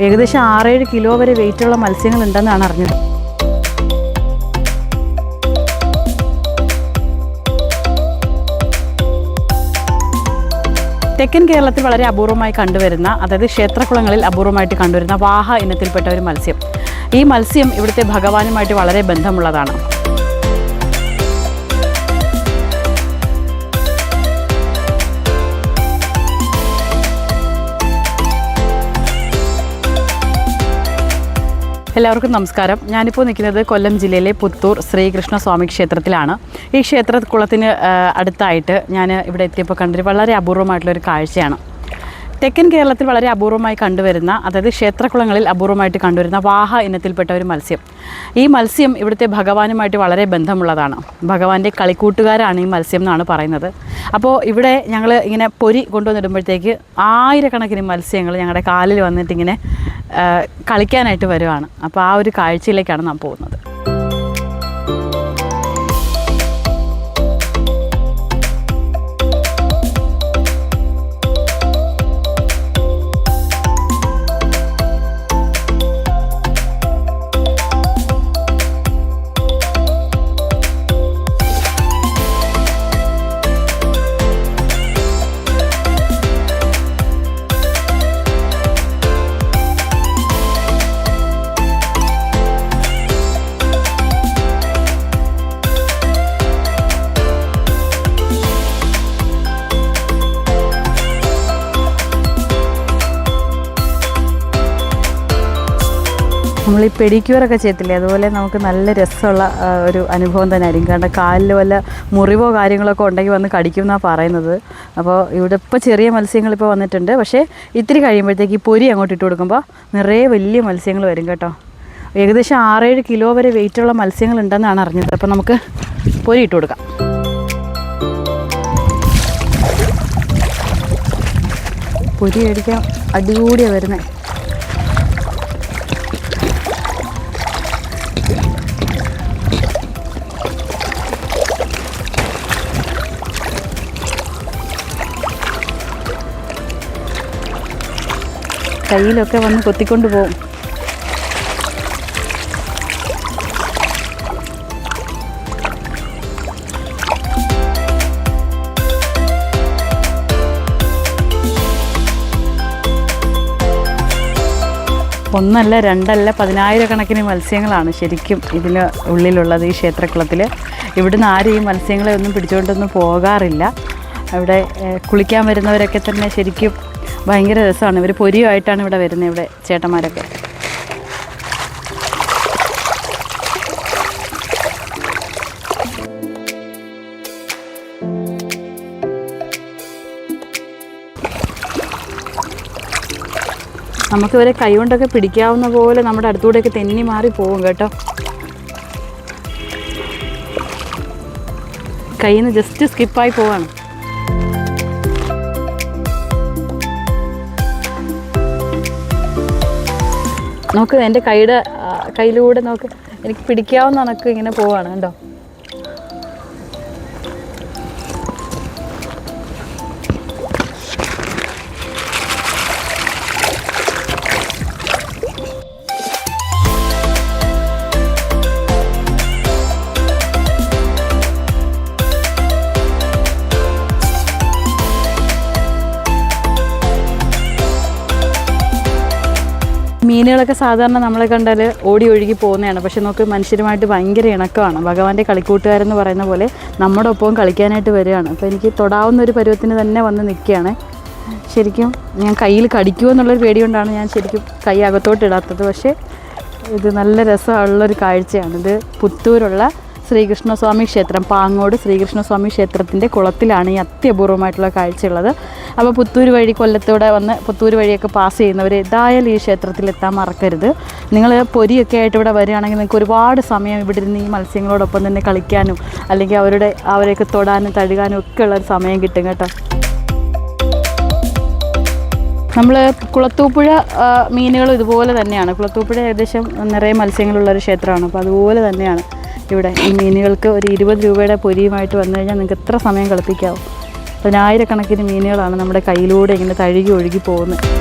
ഏകദേശം ആറേഴ് കിലോ വരെ വെയിറ്റുള്ള മത്സ്യങ്ങൾ ഉണ്ടെന്നാണ് അറിഞ്ഞത്. തെക്കൻ കേരളത്തിൽ വളരെ അപൂർവമായി കണ്ടുവരുന്ന അതായത് ക്ഷേത്രകുളങ്ങളിൽ അപൂർവമായിട്ട് കണ്ടുവരുന്ന വാഹ ഇനത്തിൽപ്പെട്ട ഒരു മത്സ്യം. ഈ മത്സ്യം ഇവിടുത്തെ ഭഗവാനുമായിട്ട് വളരെ ബന്ധമുള്ളതാണ്. എല്ലാവർക്കും നമസ്കാരം. ഞാനിപ്പോൾ നിൽക്കുന്നത് കൊല്ലം ജില്ലയിലെ പുത്തൂർ ശ്രീകൃഷ്ണ സ്വാമി ക്ഷേത്രത്തിലാണ്. ഈ ക്ഷേത്രക്കുളത്തിന് അടുത്തായിട്ട് ഞാൻ ഇവിടെ എത്തിയപ്പോൾ കണ്ടൊരു വളരെ അപൂർവമായിട്ടുള്ളൊരു കാഴ്ചയാണ്. തെക്കൻ കേരളത്തിൽ വളരെ അപൂർവമായി കണ്ടുവരുന്ന അതായത് ക്ഷേത്രക്കുളങ്ങളിൽ അപൂർവമായിട്ട് കണ്ടുവരുന്ന വാഹ ഇനത്തിൽപ്പെട്ട ഒരു മത്സ്യം. ഈ മത്സ്യം ഇവിടുത്തെ ഭഗവാനുമായിട്ട് വളരെ ബന്ധമുള്ളതാണ്. ഭഗവാന്റെ കളിക്കൂട്ടുകാരാണ് ഈ മത്സ്യം എന്നാണ് പറയുന്നത്. അപ്പോൾ ഇവിടെ ഞങ്ങൾ ഇങ്ങനെ പൊരി കൊണ്ടുവന്നിടുമ്പോഴത്തേക്ക് ആയിരക്കണക്കിന് മത്സ്യങ്ങൾ ഞങ്ങളുടെ കാലിൽ വന്നിട്ട് ഇങ്ങനെ ആ, കളിക്കാനായിട്ട് വരുവാണ്. അപ്പോൾ ആ ഒരു കാഴ്ചയിലേക്കാണ് നാം പോകുന്നത്. നമ്മൾ ഈ പെഡിക്യൂറൊക്കെ ചെയ്യത്തില്ലേ? അതുപോലെ നമുക്ക് നല്ല രസമുള്ള ഒരു അനുഭവം തന്നെ ആയിരിക്കും കാരണം കാലിൽ വല്ല മുറിവോ കാര്യങ്ങളൊക്കെ ഉണ്ടെങ്കിൽ വന്ന് കടിക്കും എന്നാണ് പറയുന്നത്. അപ്പോൾ ഇവിടെ ഇപ്പോൾ ചെറിയ മത്സ്യങ്ങൾ ഇപ്പോൾ വന്നിട്ടുണ്ട്. പക്ഷേ ഇത്തിരി കഴിയുമ്പോഴത്തേക്ക് ഈ പൊരി അങ്ങോട്ട് ഇട്ട് കൊടുക്കുമ്പോൾ നിറയെ വലിയ മത്സ്യങ്ങൾ വരും കേട്ടോ. ഏകദേശം ആറേഴ് കിലോ വരെ വെയിറ്റുള്ള മത്സ്യങ്ങൾ ഉണ്ടെന്നാണ് അറിഞ്ഞത്. അപ്പോൾ നമുക്ക് പൊരി ഇട്ട് കൊടുക്കാം. പൊരി മേടിക്കാൻ അടികൂടിയാണ് വരുന്നത് കയ്യിലൊക്കെ വന്ന് കൊത്തിക്കൊണ്ട് പോകും ഒന്നല്ല രണ്ടല്ല പതിനായിരക്കണക്കിന് മത്സ്യങ്ങളാണ് ശരിക്കും ഇതിന് ഉള്ളിലുള്ളത് ഈ ക്ഷേത്രക്കുളത്തിൽ ഇവിടുന്ന് ആരും ഈ മത്സ്യങ്ങളെ ഒന്നും പിടിച്ചുകൊണ്ടൊന്നും പോകാറില്ല. അവിടെ കുളിക്കാൻ വരുന്നവരൊക്കെ തന്നെ ശരിക്കും ഭയങ്കര രസമാണ്. ഇവർ പൊരിയുമായിട്ടാണ് ഇവിടെ വരുന്നത് ഇവിടെ ചേട്ടന്മാരൊക്കെ. നമുക്ക് ഇവരെ കൈകൊണ്ടൊക്കെ പിടിക്കാവുന്ന പോലെ നമ്മുടെ അടുത്തൂടെയൊക്കെ തെന്നി മാറി പോകും കേട്ടോ. കയ്യിൽ നിന്ന് ജസ്റ്റ് സ്കിപ്പായി പോവാണ്. നോക്ക് എന്റെ കൈയുടെ കയ്യിലൂടെ നോക്ക്. എനിക്ക് പിടിക്കാവുന്ന കണക്ക് ഇങ്ങനെ പോവാണ് കണ്ടോ മീനുകളൊക്കെ സാധാരണ നമ്മളെ കണ്ടാൽ ഓടി ഒഴുകി പോകുന്നതാണ്. പക്ഷെ നമുക്ക് മനുഷ്യരുമായിട്ട് ഭയങ്കര ഇണക്കമാണ്. ഭഗവാന്റെ കളിക്കൂട്ടുകാരെന്ന് പറയുന്ന പോലെ നമ്മുടെ ഒപ്പം കളിക്കാനായിട്ട് വരികയാണ്. അപ്പോൾ എനിക്ക് തൊടാവുന്ന ഒരു പരുവത്തിന് തന്നെ വന്ന് നിൽക്കുകയാണ്. ശരിക്കും ഞാൻ കയ്യിൽ കടിക്കുമോ എന്നുള്ളൊരു പേടി കൊണ്ടാണ് ഞാൻ ശരിക്കും കൈ അകത്തോട്ട് ഇടാത്തത്. പക്ഷേ ഇത് നല്ല രസമുള്ളൊരു കാഴ്ചയാണ്. ഇത് പുത്തൂരുള്ള ശ്രീകൃഷ്ണസ്വാമി ക്ഷേത്രം പാങ്ങോട് ശ്രീകൃഷ്ണസ്വാമി ക്ഷേത്രത്തിന്റെ കുളത്തിലാണ് ഈ അത്യപൂർവമായിട്ടുള്ള കാഴ്ചയുള്ളത്. അപ്പോൾ പുത്തൂർ വഴി കൊല്ലത്തൂടെ വന്ന് പുത്തൂർ വഴിയൊക്കെ പാസ് ചെയ്യുന്നവർ ഏതായാലും ഈ ക്ഷേത്രത്തിൽ എത്താൻ മറക്കരുത്. നിങ്ങൾ പൊരിയൊക്കെ ആയിട്ട് ഇവിടെ വരികയാണെങ്കിൽ നിങ്ങൾക്ക് ഒരുപാട് സമയം ഇവിടെ ഇരുന്ന് ഈ മത്സ്യങ്ങളോടൊപ്പം തന്നെ കളിക്കാനും അല്ലെങ്കിൽ അവരുടെ അവരെയൊക്കെ തൊടാനും തഴുകാനും ഒക്കെ ഉള്ളൊരു സമയം കിട്ടും കേട്ടോ. നമ്മൾ കുളത്തൂപ്പുഴ മീനുകൾ ഇതുപോലെ തന്നെയാണ്. കുളത്തൂപ്പുഴ ഏകദേശം നിറയെ മത്സ്യങ്ങളുള്ള ഒരു ക്ഷേത്രമാണ്. അപ്പോൾ അതുപോലെ തന്നെയാണ്. ഇവിടെ ഈ മീനുകൾക്ക് ഒരു ഇരുപത് രൂപയുടെ പൊരിയുമായിട്ട് വന്നു കഴിഞ്ഞാൽ നിങ്ങൾക്ക് എത്ര സമയം കളിപ്പിക്കാവും? പതിനായിരക്കണക്കിന് മീനുകളാണ് നമ്മുടെ കയ്യിലൂടെ ഇങ്ങനെ തഴുകി ഒഴുകി പോകുന്നത്.